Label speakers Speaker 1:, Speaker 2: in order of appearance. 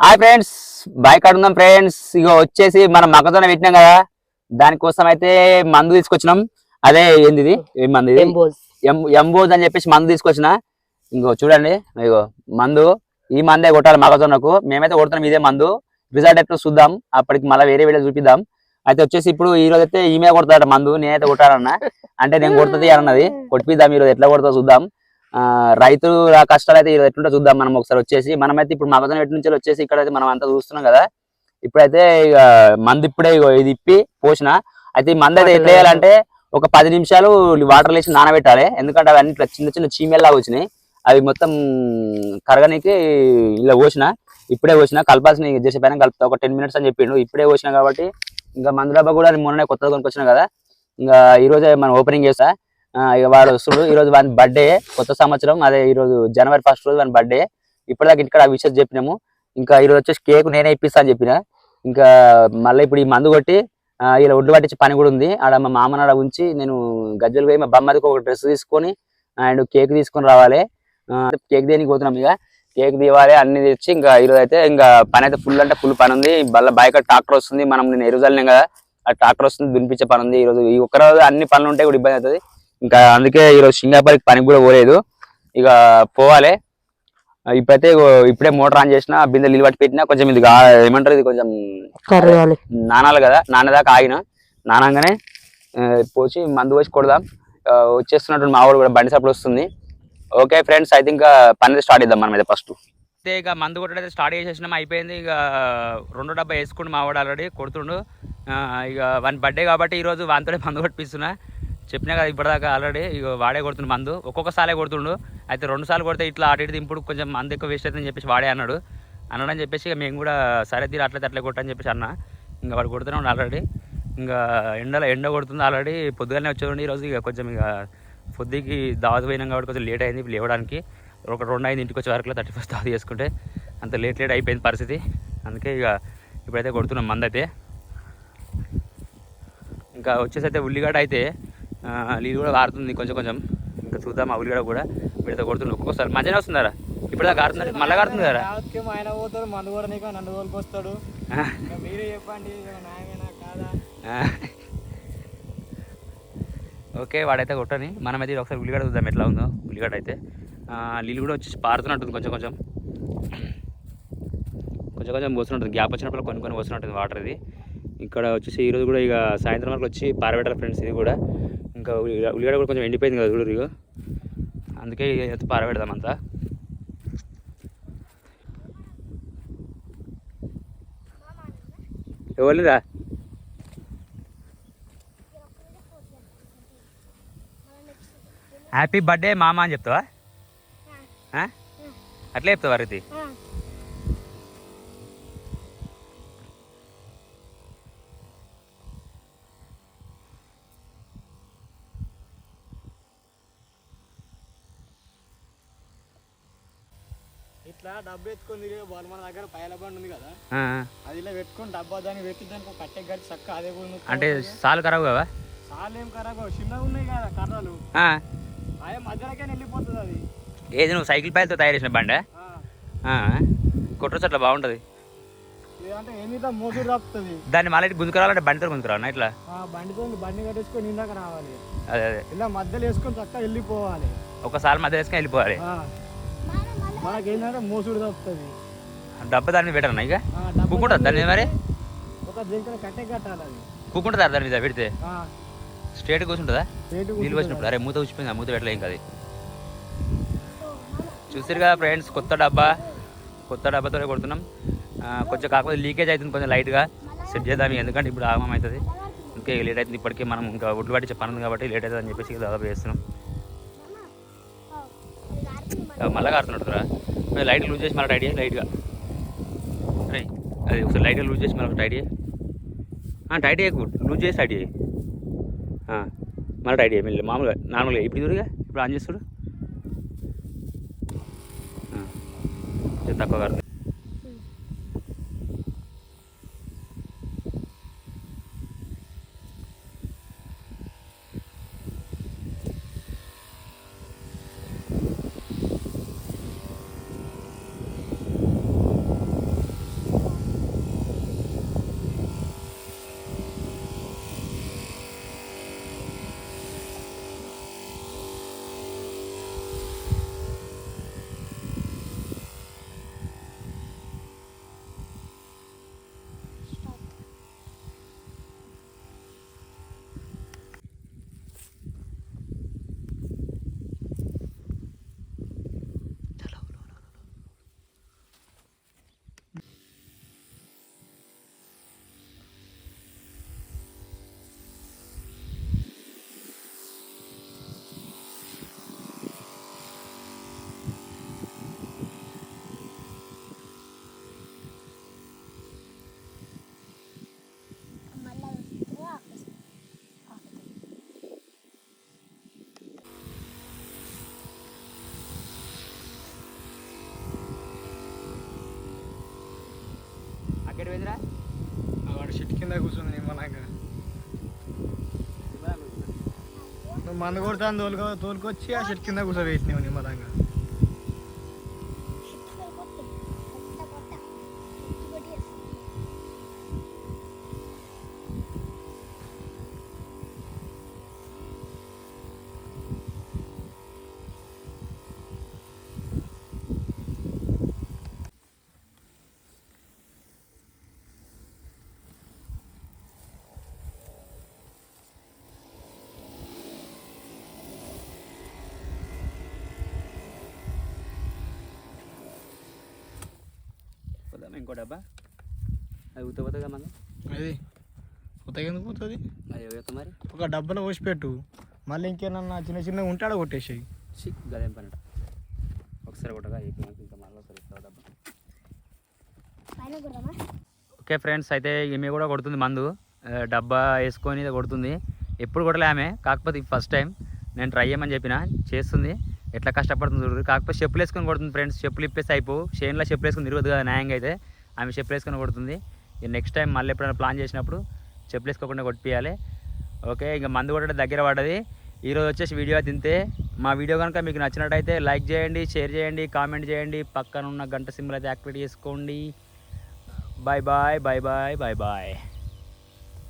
Speaker 1: Hi friends బైక్ అడుగుదాం friends. ఇగో వచ్చేసి మనం మొక్కజొన్న పెట్టినాం కదా దానికోసం అయితే మందు తీసుకొచ్చినాం. అదే ఏంది ఇది ఏం మందు ఇది? ఎంబోజ్. అని చెప్పేసి మందు తీసుకొచ్చిన. ఇంకో చూడండి ఇగో మందు. ఈ మందే కొట్టాలి మొక్కజొన్నకు మేమైతే కొడుతున్నాం ఇదే మందు. రిజల్ట్ ఎట్లా చూద్దాం. అప్పటికి మళ్ళీ వేరే వీడియో చూపిద్దాం. అయితే వచ్చేసి ఇప్పుడు ఈ రోజు అయితే ఈమె కొడతాడ మందు నేనైతే కొట్టాలన్నా. అంటే నేను కొడుతుంది అన్నది. కొట్టిద్దాం ఈ రోజు ఎట్లా కొడతా చూద్దాం. రైతు కష్టాలు అయితే ఎట్లుంటే చూద్దాం మనం ఒకసారి వచ్చేసి. మనమైతే ఇప్పుడు మొక్కజొన్న ఎటు నుంచి వచ్చేసి ఇక్కడ అయితే మనం అంతా చూస్తున్నాం కదా. ఇప్పుడైతే ఇక మందు ఇప్పుడే ఇది ఇప్పి పోసిన. అయితే ఈ మందు అయితే ఎట్లా చేయాలంటే ఒక పది నిమిషాలు వాటర్ వేసి నానబెట్టాలి. ఎందుకంటే అవన్నీ ఇట్లా చిన్న చిన్న చీమేల్లాగా వచ్చినాయి. అవి మొత్తం కరగనికి ఇలా పోసిన. ఇప్పుడే పోసిన. కలపాల్సిన చేసే పైన కలుపుతా. ఒక టెన్ మినిట్స్ అని చెప్పిండు. ఇప్పుడే పోసిన కాబట్టి ఇంకా మందు డబ్బా కూడా మొన్ననే కొత్తగా కొనుక్కొచ్చిన కదా. ఇంకా ఈ రోజే మనం ఓపెనింగ్ చేస్తా. ఇక వాడు వస్తుడు ఈ రోజు వాని బర్త్డే కొత్త సంవత్సరం అదే ఈరోజు జనవరి ఫస్ట్ రోజు వాని బర్త్డే ఇప్పటిదాకా ఇక్కడ ఆ విషయం చెప్పినాము. ఇంకా ఈ రోజు వచ్చేసి కేక్ నేనే ఇప్పిస్తా అని చెప్పిన. ఇంకా మళ్ళీ ఇప్పుడు ఈ మందు కొట్టి ఇలా ఒడ్లు పట్టించే పని కూడా ఉంది. ఆడ మా మామని ఆడ ఉంచి నేను గజ్జలు పోయి మా బమ్మదికి ఒక డ్రెస్ తీసుకొని అండ్ కేక్ తీసుకొని రావాలి. కేక్ దేనికి పోతున్నాం ఇక? కేక్ తీవాలి అన్ని తెచ్చి ఇంకా ఈరోజు అయితే ఇంకా పని అయితే ఫుల్ అంటే ఫుల్ పని ఉంది. బల్ల బయక ట్రాక్టర్ వస్తుంది. మనం నేను ఎరుజల్లేం కదా ఆ ట్రాక్టర్ వస్తుంది దునిపించే పని ఉంది. ఈ రోజు ఈ ఒక్క రోజు అన్ని పనులు ఉంటాయి కూడా ఇబ్బంది అవుతుంది. ఇంకా అందుకే ఈరోజు సింగాపూర్కి పనికి కూడా పోలేదు. ఇక పోవాలి. ఇప్పుడైతే ఇప్పుడే మోటార్ ఆన్ చేసిన బిందె నీళ్ళు పట్టి పెట్టినా కొంచెం ఇది ఏమంటారు ఇది కొంచెం నానాలి కదా నానేదాకా ఆగిన. నానంగానే పోసి మందు పోసి కొడదాం. వచ్చేస్తున్నట్టు మా వాడు కూడా బండి సప్పుడు వస్తుంది. ఓకే ఫ్రెండ్స్ అయితే ఇంకా పని స్టార్ట్ చేద్దాం మనం అయితే ఫస్ట్. అయితే ఇక మందు కొట్టడం స్టార్ట్ చేసేసినాం అయిపోయింది. ఇక రెండు డబ్బా వేసుకుండు మా వాడు ఆల్రెడీ కొడుతుండు. ఇక వన్ బర్త్డే కాబట్టి ఈరోజు వానితోనే మందు కొట్టిస్తున్నా చెప్పినా కదా ఇప్పటిదాకా ఆల్రెడీ ఇక వాడే కొడుతుండు మందు. ఒక్కొక్కసారే కొడుతుండు. అయితే రెండు సార్లు కొడితే ఇట్లా అటు ఇటు దింపుడు కొంచెం మందు ఎక్కువ వేస్ట్ అవుతుందని చెప్పేసి వాడే అన్నాడు. అన్నాడని చెప్పేసి ఇక మేము కూడా సరే తీరు అట్లయితే అట్లే కొట్టని చెప్పేసి అన్న. ఇంకా వాడు కొడుతున్నాడు ఆల్రెడీ ఇంకా ఎండలో ఎండ కొడుతుంది ఆల్రెడీ పొద్దుగానే వచ్చేవాడు ఈరోజు ఇక కొంచెం ఇక పొద్దుకి దావతి పోయినాం కాబట్టి కొంచెం లేట్ అయింది లేవడానికి. ఒక రెండు అయింది ఇంటికి వచ్చే వరకు థర్టీ ఫస్ట్ దావతి చేసుకుంటే అంత లేట్ లేట్ అయిపోయింది పరిస్థితి. అందుకే ఇక ఇప్పుడైతే కొడుతున్నాం మందైతే. అయితే ఇంకా వచ్చేసి అయితే ఉల్లిగడ్డ అయితే నీళ్ళు కూడా కారుతుంది కొంచెం కొంచెం. ఇంకా చూద్దాం ఆ ఉల్లిగడ్డ కూడా ఇప్పుడైతే కొడుతుంది. ఒక్కొక్కసారి మంచిగా వస్తుందారా. ఇప్పుడు కారుతుంది మళ్ళీ కారుతుంది కదా
Speaker 2: మా ఆయన పోతాడు కూడా నీకు నన్ను మీరే చెప్పండి కాదా.
Speaker 1: ఓకే వాడైతే కొట్టని. మనమైతే ఒకసారి ఉల్లిగడ్డ చూద్దాం ఎట్లా ఉందో. ఉల్లిగడ్డ అయితే. నీళ్ళు కూడా వచ్చేసి పారుతున్నట్టుంది కొంచెం కొంచెం. కొంచెం కొంచెం పోస్తున్నట్టుంది. గ్యాప్ వచ్చినప్పుడు కొన్ని కొన్ని పోస్తున్నట్టుంది వాటర్ ఇది. ఇక్కడ వచ్చేసి ఈరోజు కూడా ఇక సాయంత్రం వరకు వచ్చి పారబెట్టాలి ఫ్రెండ్స్ ఇది కూడా. ఇంకా ఉల్లిగడ్డ కూడా కొంచెం ఎండిపోయింది కదా చూడు ఇక అందుకే ఇది పారబెడదాం అంతా. ఎవరిరా హ్యాపీ బర్త్డే మామ అని చెప్తావా? అట్లే చెప్తావా రీతి?
Speaker 2: ఇట్లా డబ్బు తిరిగే వాళ్ళు మన దగ్గర పైల బండి ఉంది కదా. అది ఇలా పెట్టుకొని డబ్బా దాన్ని పెట్టి దానికి కట్టె గట్టి చక్క అదే
Speaker 1: అంటే. సాలు ఖరాబ్ కావా?
Speaker 2: చాలా ఏం ఖరాబ్. చిన్నగా ఉన్నాయి కదా కర్రలు. అదే మధ్యలోకే వెళ్ళిపోతుంది అది.
Speaker 1: ఏది నువ్వు సైకిల్ పైలతో తయారు చేసిన బండే. కొట్టచ్చు అట్లా బాగుంటుంది. దాన్ని మళ్ళీ గుంజుకురావాలంటే బండితో గుంజుకురావా ఇట్లా
Speaker 2: బండితో బండి కట్టేసుకొని ఇందాక రావాలి.
Speaker 1: అదే అదే.
Speaker 2: ఇలా మధ్యలో వేసుకొని చక్కగా వెళ్ళిపోవాలి.
Speaker 1: ఒకసారి మధ్య వేసుకొని వెళ్ళిపోవాలి.
Speaker 2: మనకేంటంటే మోసుడు తప్పుతుంది.
Speaker 1: డబ్బు దాని మీద పెట్టాను ఇక? కూకుంటుంది దాని మీద మరి?
Speaker 2: ఒక జింకల కట్టె కట్టాలి అది.
Speaker 1: కూకుంటుందా దాని మీద పెడితే? స్ట్రేట్ కూర్చుంటుందా? నీళ్ళు వచ్చినప్పుడు అరే మూత ఉచ్చిపోయింది ఆ మూత పెట్టలే ఇంకా అది. చూసారు కదా ఫ్రెండ్స్ కొత్త డబ్బా. కొత్త డబ్బాతోనే కొడుతున్నాం. ఆ, కొంచెం కాకపోతే లీకేజ్ అవుతుంది కొంచెం లైట్గా. సెట్ చేద్దాం ఎందుకంటే ఇప్పుడు ఆగమం అవుతుంది. ఇంకా లేట్ అవుతుంది. ఇప్పటికే మనం ఇంకా ఒడ్లు పట్టించే పని కాబట్టి లేట్ అవుతుంది అని చెప్పేసి ఇక దాదాపు చేస్తున్నాం. మళ్ళీ కారుతున్నట్టురా లైట్ లూజ్ చేసి మళ్ళీ టైట్ చేయి లైట్గా అరే అది ఒకసారి లైట్గా లూజ్ చేసి మళ్ళీ టైట్ చేయి. టైట్ చేయకు. లూజ్ చేసి టైట్ చేయి. మళ్ళీ టైట్ చేయి. మళ్ళీ మామూలుగా నార్మల్గా. ఇప్పుడు చూడుగా ఇప్పుడు ఆన్ చేస్తుడు తక్కువ కారు
Speaker 2: వాడు చెట్టు కింద కూర్చుంది నిమ్మలంగా నువ్వు మందు కొడతాను తోలుకో తోలుకొచ్చి ఆ చెట్టు కింద కూర్చోబెట్టినావు నిమ్మలంగా.
Speaker 1: పోదామా ఇంకో డబ్బా? అది ఉత్త పోతుందా మనం
Speaker 2: అది ఎందుకు పోతుంది?
Speaker 1: అది ఎవరు మరి?
Speaker 2: ఒక డబ్బాలో పోసి పెట్టు. మళ్ళీ ఇంకేమన్నా చిన్న చిన్నగా ఉంటాడో కొట్టేసాయి?
Speaker 1: చి గదేం పనట. ఒకసారి కొట్టగా ఇంకా మళ్ళీ ఒకసారి ఇస్తావు డబ్బా? ఓకే ఫ్రెండ్స్ అయితే ఈమె కూడా కొడుతుంది మందు. డబ్బా వేసుకొని కొడుతుంది. ఎప్పుడు కొట్టలే ఆమె. కాకపోతే ఫస్ట్ టైం నేను ట్రై చేయమని చెప్పిన. చేస్తుంది. ఎట్లా కష్టపడుతుంది చూడదు కాకపోతే చెప్పులు వేసుకొని కొడుతుంది ఫ్రెండ్స్ చెప్పులు ఇప్పేసి అయిపో. షేన్లో చెప్పులు వేసుకుని తిరగదు కదా న్యాయంగా అయితే. ఆమె చెప్పులు వేసుకొని కొడుతుంది. నెక్స్ట్ టైం మళ్ళీ ఎప్పుడైనా ప్లాన్ చేసినప్పుడు చెప్పులు వేసుకోకుండా కొట్టిపియాలి ఓకే ఇంకా మందు కొట్టడం దగ్గర పడ్డది. ఈరోజు వచ్చేసి వీడియో తింటే మా వీడియో కనుక మీకు నచ్చినట్టయితే లైక్ చేయండి షేర్ చేయండి కామెంట్ చేయండి. పక్కన ఉన్న గంట సింబల్ అయితే యాక్టివేట్ చేసుకోండి. Bye bye bye bye bye bye